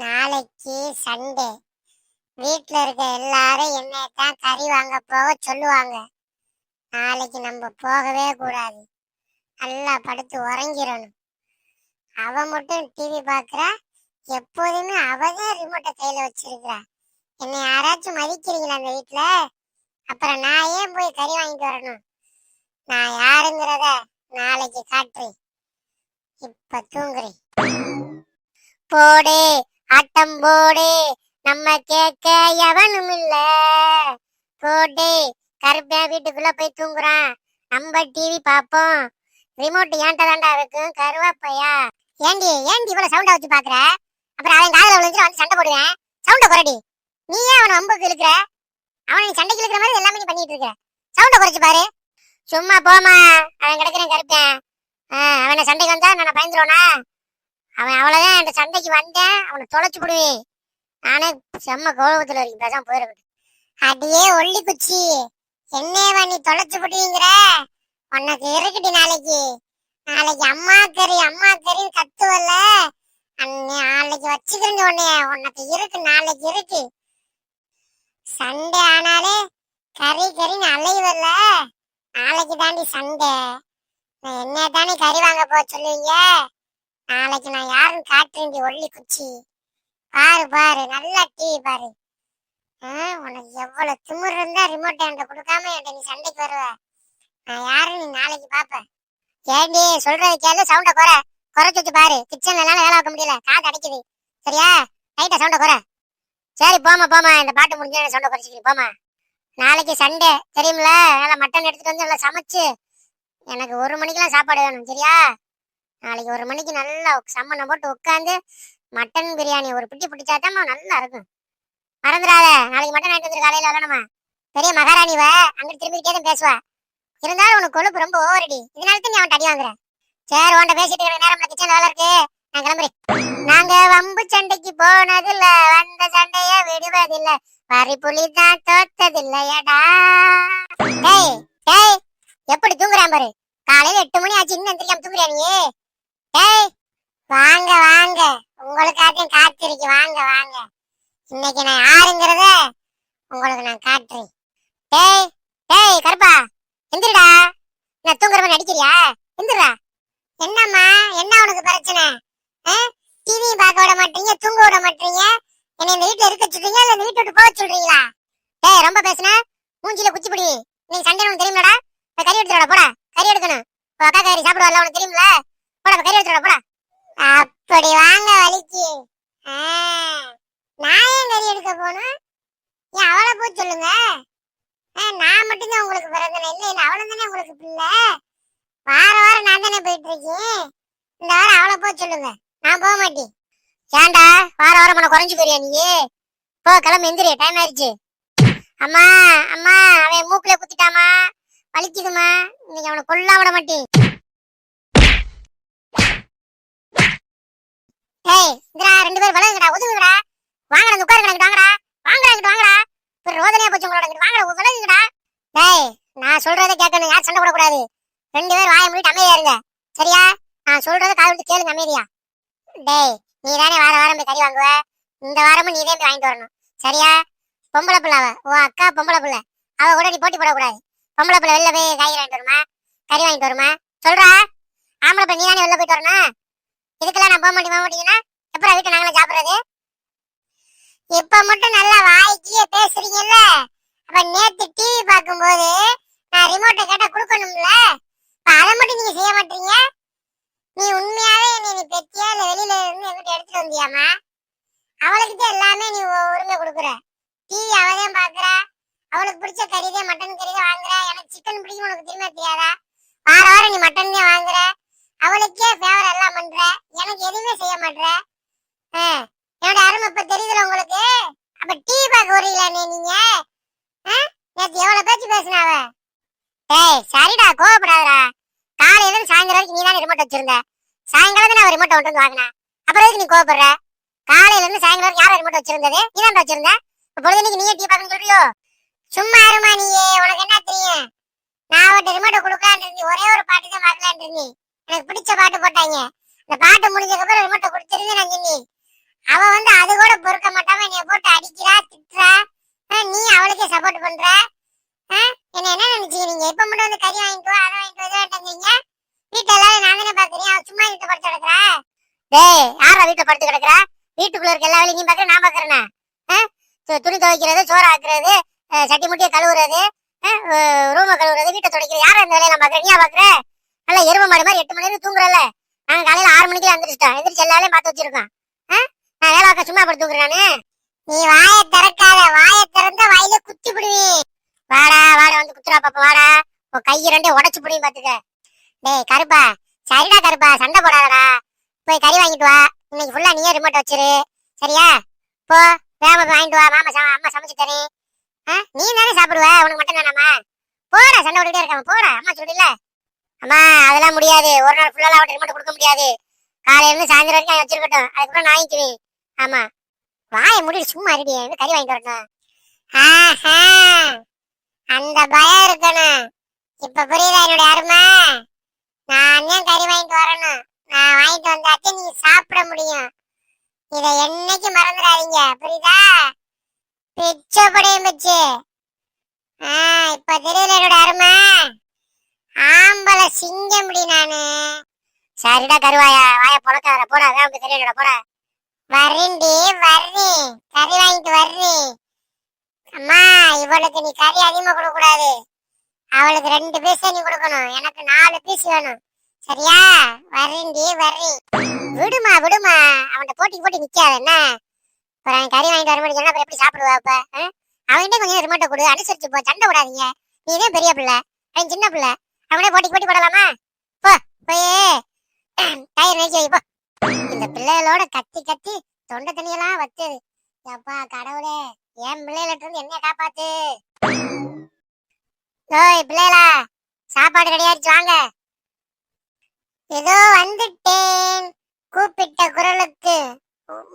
நாளைக்கு சண்டே. வீட்ல இருக்க எல்லாரும் என்னை தான் கறி வாங்க போக சொல்லுவாங்க. நாளைக்கு நம்ம போகவே கூடாது. நல்லா படுத்து உறங்கிடணும். அவ மட்டும் டிவி பார்க்குறா எப்போதுமே அவதான் ரிமோட்டை கையில வச்சிருக்கிறா. என்னை யாராச்சும் மதிக்கிறீங்களா அந்த வீட்ல? அப்புறம் நான் ஏன் போய் கறி வாங்கிட்டு வரணும்? நான் யாருங்கிறத நாளைக்கு காட்டுறேன். இப்ப தூங்குறேன். போடு. ஆட்டம் போடு. நம்ம கேட்க எவனும் இல்ல. போடு. கருப்பியா வீட்டுக்குள்ள போய் தூங்குறான். நம்ம டிவி பாப்போம் ரிமோட் ஏன்ட்ட தாண்டா இருக்கும் கருவாப்பையா. ஏண்டி ஏண்டி இவ்வளவு சவுண்டா வச்சு பாக்குற? அப்புறம் அவன் காதல விழுந்துட்டு வந்து சண்டை போடுவேன். சவுண்ட குறடி. நீ ஏன் அவனை அம்புக்கு இழுக்கிற? அவனை நீ சண்டைக்கு இழுக்கிற மாதிரி எல்லாமே நீ பண்ணிட்டு இருக்க. சவுண்ட குறைச்சு பாரு. சும்மா போமா அவன் கிடக்குறேன் கருப்பேன் அவனை சண்டைக்கு வந்தா நான் பயந்துருவானா? அவன் அவ்வளவுதான் என் சண்டைக்கு வந்தேன். அவனை தொலைச்சு விடுவேன். நானே செம்ம கோபத்துல இருக்கு பேசாம போயிருக்கேன் அடியே ஒல்லி குச்சி என்னையவா நீ தொலைச்சு விடுவீங்கிற உனக்கு இருக்குடி நாளைக்கு. நாளைக்கு அம்மா கறி அம்மா கறின்னு கத்துவல்ல. நாளைக்கு வச்சுக்கிறேன் உன்னைய உனக்கு இருக்கு நாளைக்கு இருக்கு. சண்டே ஆனாலே கறி கறின்னு அலைவல்ல. நாளைக்கு தாண்டி சண்டை. என்ன தானே கறி வாங்க போக சொல்லுவீங்க? நாளைக்கு நான் யாருன்னு காட்டுறேன்டி ஒல்லி குச்சி. பாரு பாரு நல்லா டிவி பாரு. ஆ, உனக்கு எவ்வளவு திமிரு இருந்தா ரிமோட் என்கிட்ட கொடுக்காம என்கிட்ட நீ சண்டைக்கு வருவ. நான் யாருன்னு நீ நாளைக்கு பாப்ப. ஏண்டி சொல்றது கேளு சவுண்ட குறை. குறைச்சு வச்சு பாரு. கிச்சன்ல எல்லாம் வேலை வைக்க முடியல. காது அடிக்குது. சரியா? லைட்டா சவுண்ட குறை. சரி போமா போமா இந்த பாட்டு முடிஞ்சு சவுண்ட குறைச்சிக்கிறீ போமா நாளைக்கு சண்டே தெரியுமில? நல்லா மட்டன் எடுத்துட்டு வந்து நல்லா சமைச்சு எனக்கு ஒரு மணிக்கெல்லாம் சாப்பாடு வேணும். சரியா? நாளைக்கு ஒரு மணிக்கு நல்லா சம்மனை போட்டு உட்காந்து மட்டன் பிரியாணி ஒரு பிட்டி பிடிச்சாதான் நல்லா இருக்கும். மறந்துடாத. நாளைக்கு மட்டன் வாங்கிட்டு வந்து காலையில வரணுமா? பெரிய மகாராணி அங்கிட்டு திரும்பிக்கிட்டே தான் பேசுவா. இருந்தாலும் உனக்கு கொழுப்பு ரொம்ப ஓவரடி இதனால தான் நீ அவன் அடி வாங்குறேன் சரி உன்ட்ட பேசிட்டு இருக்கிற நேரம் கிச்சன் வேலை இருக்கு. நான் கிளம்புறேன். நாங்க வம்பு சண்டைக்கு போனதில்ல வந்த சண்டைய விடுவதில்ல. வரி புலி தான் தோத்ததில்லையடா. டேய் டேய் எப்படி தூங்குறான் பாரு? காலையில எட்டு மணி ஆச்சு இன்னும் எந்திரிக்காம தூங்குறியா நீ? ஏய் வாங்க வாங்க. உங்களுக்காச்சும் காத்திருக்கு வாங்க வாங்க. இன்னைக்கு நான் யாருங்கிறத உங்களுக்கு நான் காட்டுறேன். டேய் டேய் கருப்பா எந்திரடா. நான் தூங்குற மாதிரி நடிக்கிறியா? எந்திரா என்னம்மா என்ன உனக்கு பிரச்சனை? டிவி பார்க்க விட மாட்டீங்க தூங்க விட மாட்டீங்க. என்னை இந்த வீட்டில் இருக்க சொல்றீங்க இல்லை இந்த வீட்டை விட்டு போக சொல்றீங்களா? டேய் ரொம்ப பேசுன. மூஞ்சில குச்சி பிடி நீ சண்டை உனக்கு தெரியுமாடா இப்போ கறி எடுத்துடா போடா. கறி எடுக்கணும். அக்கா கறி சாப்பிடுவாள் உனக்கு தெரியுமில்ல போடா கறி எடுத்துடா போடா. அப்படி வாங்க வலிக்கு. ஆ, நான் ஏன் கறி எடுக்க போகணும் ஏன் அவளை போய் சொல்லுங்க? நான் மட்டும்தான் உங்களுக்கு பிறந்தேன் இல்லை. இல்லை அவளும் தானே உங்களுக்கு பிள்ளை? வார வாரம் நான் தானே போயிட்டு இருக்கேன் இந்த வாரம் அவளை போய் சொல்லுங்க. நான் போக மாட்டேன். ஏன்டா வார வாரம் உன குறைஞ்சு போறியா நீ போ கிளம்பு எந்திரி டைம் ஆயிடுச்சு. அம்மா அம்மா அவன் மூக்கில குத்திட்டாமா வலிக்குதுமா இன்னைக்கு அவனை கொல்ல விட மாட்டேன். ஏய் இந்தடா ரெண்டு பேரும் விலகுங்கடா ஒதுங்குங்கடா. வாங்கடா இங்க உட்காருங்கடா வாங்கடா. வாங்கடா இங்கிட்டு வாங்கடா. ஒரு ரோதனையா போச்சு உங்களோட இங்கிட்டு வாங்கடா விலகுங்கடா டேய் நான் சொல்றதை கேட்கணும் யார் சண்டை போடக்கூடாது. ரெண்டு பேரும் வாயை மூடிட்டு அமைதியா இருங்க. சரியா? நான் சொல்றதை காது கேளுங்க அமைதியா. டேய் நீ தானே வார வாரம் போய் கறி வாங்குவ? இந்த வாரமும் நீ தான் போய் வாங்கிட்டு வரணும். சரியா? பொம்பளை பிள்ளை அவ. உன் அக்கா பொம்பளை பிள்ளை. அவ கூட நீ போட்டி போடக்கூடாது. பொம்பளை பிள்ளை வெளில போய் காய் வாங்கிட்டு வருமா? கறி வாங்கிட்டு வருமா? சொல்றா. ஆம்பளை பிள்ளை நீ தானே வெளில போயிட்டு வரணும்? இதுக்கெல்லாம் நான் போக மாட்டேன் போக மாட்டீங்கன்னா எப்பறம் வீட்டை நாங்களே சாப்பிடுறது? இப்ப மட்டும் நல்லா வாய்க்கிய பேசுறீங்கல்ல? அப்ப நேத்து டிவி பார்க்கும்போது நான் ரிமோட்டை கேட்டா கொடுக்கணும்ல? இப்ப அதை மட்டும் நீங்க செய்ய மாட்டீங்க? நீ உண்மையாவே என்னை நீ பெத்தியா? இல்ல வெளியில இருந்து எங்கிட்ட எடுத்துட்டு வந்தியாமா அவளுக்கிட்ட எல்லாமே நீ உரிமை கொடுக்குற. டிவி அவதான் பாக்குறா அவளுக்கு பிடிச்ச கறிதே மட்டன் கறிதே வாங்குற. எனக்கு சிக்கன் பிடிக்கும் உனக்கு திரும்ப தெரியாதா? வார வாரம் நீ மட்டன் தான் வாங்குற. அவளுக்கே ஃபேவர் எல்லாம் பண்ற? எனக்கு எதுவுமே செய்ய மாட்ற? ஆ, என்னோட அருமை இப்ப தெரியுதுல உங்களுக்கு? அப்ப டீ பார்க்க வரீங்களா நீ நீங்க? ஆ? நேத்து எவ்வளவு பேச்சு பேசினாவ ஏய் சரிடா கோவப்படாதடா. காலையில இருந்து சாயந்தரம் வரைக்கும் நீ தான் ரிமோட் வச்சிருந்த. சாயங்காலம் நான் ரிமோட் கொண்டு வந்து வாங்கினேன் அப்புறம் எதுக்கு நீ கோவப்படுற? காலையில இருந்து சாயங்காலம் வரைக்கும் யாரும் ரிமோட் வச்சிருந்தது? நீ தான் வச்சிருந்த? பொழுதுக்கு நீயே டீ பார்க்கணும் சொல்றியோ? சும்மா இருமா நீயே உனக்கு என்ன தெரியும்? நான் அவட்ட ரிமோட்டை கொடுக்கலான்னு இருந்தேன். ஒரே ஒரு பாட்டு தான் பார்க்கலான்னு இருந்தேன். எனக்கு பிடிச்ச பாட்டு போட்டாங்க. அந்த பாட்டு முடிஞ்சதுக்கு அப்புறம் ரிமோட்டை கொடுத்துருந்து நான் அவ வந்து அது கூட பொறுக்க மாட்டாம என்னைய போட்டு அடிக்கிறா திட்டுறா. நீ அவளுக்கே சப்போர்ட் பண்ற. ஆ, என்ன என்ன நினைச்சுக்கிறீங்க? இப்ப மட்டும் வந்து கறி வாங்கிட்டு அதை வாங்கிட்டு இதை வாங்கிட்டு வந்தீங்க வீட்டுல எல்லாரும் நான் தானே பாக்குறேன். அவன் சும்மா வீட்டு படுத்து கிடக்குறா? டேய் யாரா வீட்டுல படுத்து கிடக்குறா? வீட்டுக்குள்ள இருக்க எல்லா வேலையும் நீ பாக்குற நான் பாக்குறேன்னா துணி துவைக்கிறது சோறு ஆக்குறது சட்டி முட்டியை கழுவுறது ரூமை கழுவுறது வீட்டை துடைக்கிறது. யாரும் இந்த வேலையை நான் பாக்குறேன் நீயா பாக்குறேன் நல்லா எரும மாடு மாதிரி எட்டு மணி நேரம் தூங்குறல நாங்க காலையில ஆறு மணிக்கு எந்திரிச்சிட்டோம் எந்திரிச்சு எல்லாரையும் பார்த்து வச்சிருக்கோம். ஆ? நான் வேலை பார்க்க சும்மா அப்படி தூங்குறானு நானு. நீ வாயை திறக்காத. வாயை திறந்த வாயில குத்தி பிடுவேன் வாடா வாடா வந்து குத்துறா பாப்பா வாடா. உன் கை ரெண்டே உடச்சு பிடியும் பாத்துக்க டேய் கருப்பா. சரிடா கருப்பா சண்டை போடாதடா. போய் கறி வாங்கிட்டு வா. இன்னைக்கு ஃபுல்லா நீயே ரிமோட் வச்சிரு. சரியா? போ வேம வாங்கிட்டு வா. மாமா சம- அம்மா சமைச்சு தரேன். ஆ? நீ தானே சாப்பிடுவ? உனக்கு மட்டும் தானம்மா போடா சண்டை விட்டுட்டே இருக்காம போடா. அம்மா சொல்லிடல அம்மா அதெல்லாம் முடியாது. ஒரு நாள் ஃபுல்லா அவட்ட ரிமோட் கொடுக்க முடியாது. காலையிலேருந்து சாயந்தரம் வரைக்கும் நான் வச்சிருக்கட்டும். அதுக்கப்புறம் நான் வாங்கிக்குவேன் ஆமா. வாயை மூடிட்டு சும்மா இருடி. வந்து கறி வாங்கி வரட்டும். ஆஹா. அந்த பயம் இருக்கணும். இப்ப புரியுதா என்னோட அருமை? நான் தான் கறி வாங்கிட்டு வரணும்? நான் வாங்கிட்டு வந்தாச்சும் நீங்க சாப்பிட முடியும். இதை என்னைக்கு மறந்துடாதீங்க. புரியுதா? பிச்சை படையும் பிச்சு. ஆ இப்ப தெரியல என்னோட அருமை? ஆம்பளை சிங்கம் முடி நானு. சரிடா கருவாயா வாய பொழக்காத போடா வேம்பு தெரியலடா போடா. வர்றேன்டி வர்றேன். கறி வாங்கிட்டு வர்றேன். அம்மா இவளுக்கு நீ கறி அதிகமா கொடுக்க கூடாது அவளுக்கு ரெண்டு பீஸ் நீ கொடுக்கணும். எனக்கு நாலு பீஸ் வேணும். சரியா? வர்றேன்டி வர்றேன். விடுமா விடுமா. அவன்கிட்ட போட்டி போட்டி நிக்காத என்ன? அப்புறம் அவன் கறி வாங்கிட்டு வர முடியும் அப்புறம் எப்படி சாப்பிடுவா அப்ப? அவன்கிட்ட கொஞ்சம் ரிமோட்டை கொடு. அனுசரிச்சு போ சண்டை விடாதீங்க நீ தான் பெரிய பிள்ளை. அவன் சின்ன பிள்ளை. அவனே போட்டி போட்டி போடலாமா? போ போய். டயர் நினைச்சு வை போ. இந்த பிள்ளைகளோட கத்தி கத்தி தொண்டை தண்ணியெல்லாம் வத்துது அப்பா கடவுளே என் பிள்ளைகள இருந்து என்ன காப்பாத்து. ஓய் பிள்ளைகளா சாப்பாடு கிடையாது வாங்க. ஏதோ வந்துட்டேன் கூப்பிட்ட குரலுக்கு.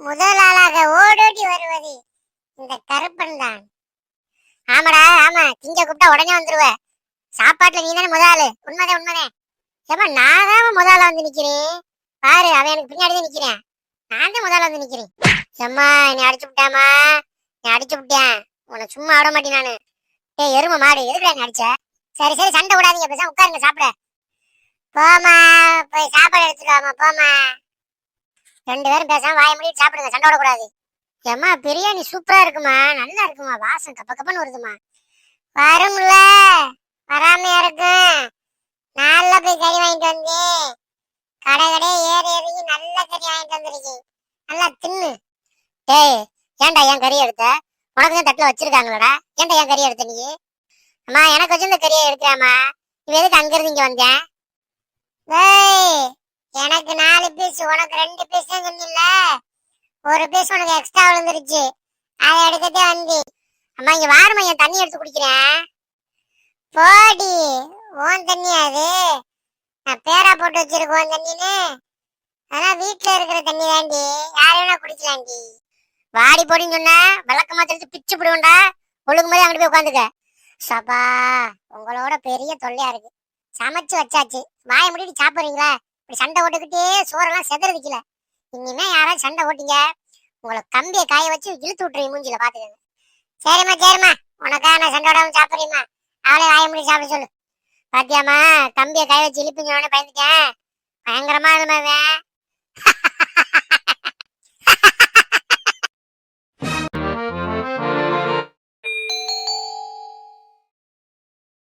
முதல் ஆளாக ஓடோடி வருவது இந்த கருப்பன் தான். ஆமாடா ஆமா திங்க கூப்பிட்டா உடனே வந்துருவேன் சாப்பாட்டுல நீ தானே முதல் ஆளு உண்மைதே உண்மைதான். ஏமா நான் தான் முதல்ல வந்து நிக்கிறேன். பாரு அவன் எனக்கு பின்னாடி தான் நிக்கிறேன். நான் தான் முதல்ல வந்து நிக்கிறேன். செம்மா நீ அடிச்சு விட்டாமா நீ அடிச்சு விட்டேன் உன்னை சும்மா விட மாட்டேன் நானு. ஏய் எரும மாடு எதுக்குடா நீ அடிச்ச? சரி சரி சண்டை விடாதீங்க பேசாம உட்காருங்க சாப்பிட. போமா போய் சாப்பாடு எடுத்துட்டு போமா ரெண்டு பேரும் பேசாம வாய முடிட்டு சாப்பிடுங்க சண்டை விடக்கூடாது ஏம்மா பிரியாணி சூப்பரா இருக்குமா? நல்லா இருக்குமா? வாசம் கப்ப கப்பன்னு வருதுமா? வரும்ல. வராமையா இருக்கும் நல்ல போய் கறி வாங்கிட்டு வந்து கடை கடை ஏறி ஏறி நல்ல கறி வாங்கிட்டு வந்திருக்கேன் நல்லா தின்னு. டேய் ஏன்டா ஏன் கறி எடுத்த? உனக்கு தான் தட்டுல வச்சிருக்காங்களடா. ஏன்டா என் கறி எடுத்த நீ? அம்மா எனக்கு வச்சிருந்த கறியை எடுக்கிறாமா இவ எதுக்கு அங்கிருந்து இங்கே வந்தேன் டேய் எனக்கு நாலு பீஸ் உனக்கு ரெண்டு பீஸ் தான் சொன்னில்ல? ஒரு பீஸ் உனக்கு எக்ஸ்ட்ரா விழுந்துருச்சு. அதை எடுக்கத்தே வந்து. அம்மா இங்கே வாருமா என் தண்ணி எடுத்து குடிக்கிறேன். போடி ஓன் தண்ணி அது. நான் பேரா போட்டு வச்சிருக்கோம் தண்ணின்னு. ஆனா வீட்டுல இருக்கிற தண்ணி தாண்டி யார் வேணா குடிக்கலாண்டி. வாடி போடின்னு சொன்னா விளக்க மாத்திரத்து பிச்சு போடுவோம்டா. ஒழுங்கு மாதிரி அங்கிட்டு போய் உட்காந்துக்க சபா உங்களோட பெரிய தொல்லையா இருக்கு. சமைச்சு வச்சாச்சு. வாயை முடிட்டு சாப்பிடுறீங்களா? இப்படி சண்டை ஓட்டுக்கிட்டே சோறெல்லாம் செதறதுக்கல இனிமே யாராவது சண்டை ஓட்டிங்க உங்களை கம்பியை காய வச்சு இழுத்து விட்டுறீங்க மூஞ்சில பாத்துக்கங்க சரிம்மா சரிம்மா. உனக்காக நான் சண்டை விடாம சாப்பிட்றீம்மா. அவளே வாய முடி சாப்பிட சொல்லு. பாத்தியாமா தம்பியை கை வச்சு இழுப்பிஞ்சோன்னு பயந்துட்டேன் பயங்கரமா இருந்தவன்